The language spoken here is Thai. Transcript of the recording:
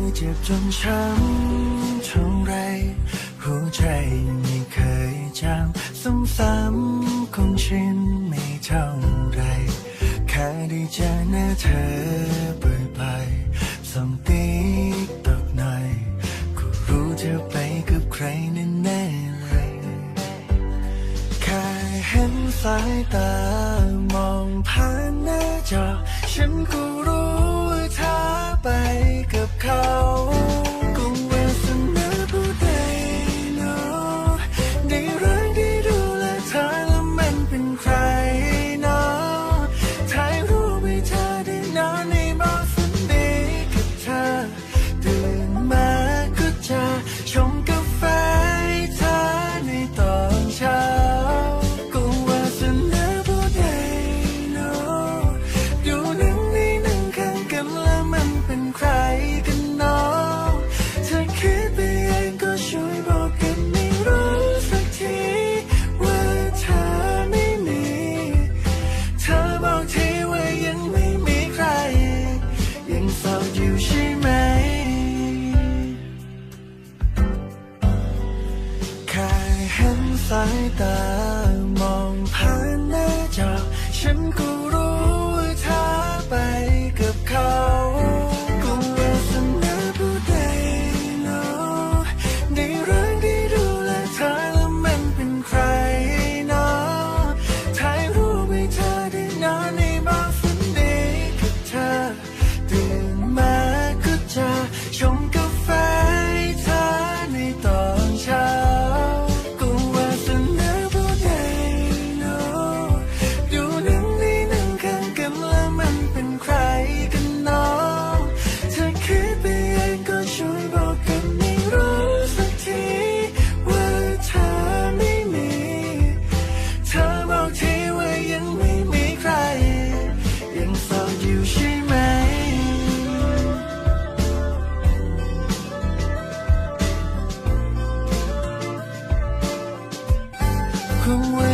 ยเจ็บจนช้ำเท่าไร หัวใจไม่เคยจำซ้ำๆคงชินไม่เท่าไร แค่ได้เจอหน้าเธอบ่อยๆส่งติ๊กตอกหน่อยก็รู้เธอไปกับใครแน่ๆเลย แค่เห็นสายตามองผ่านหน้าจอ ฉันก็รู้ near สายตามองผ่านหน้าจอฉันกลั come with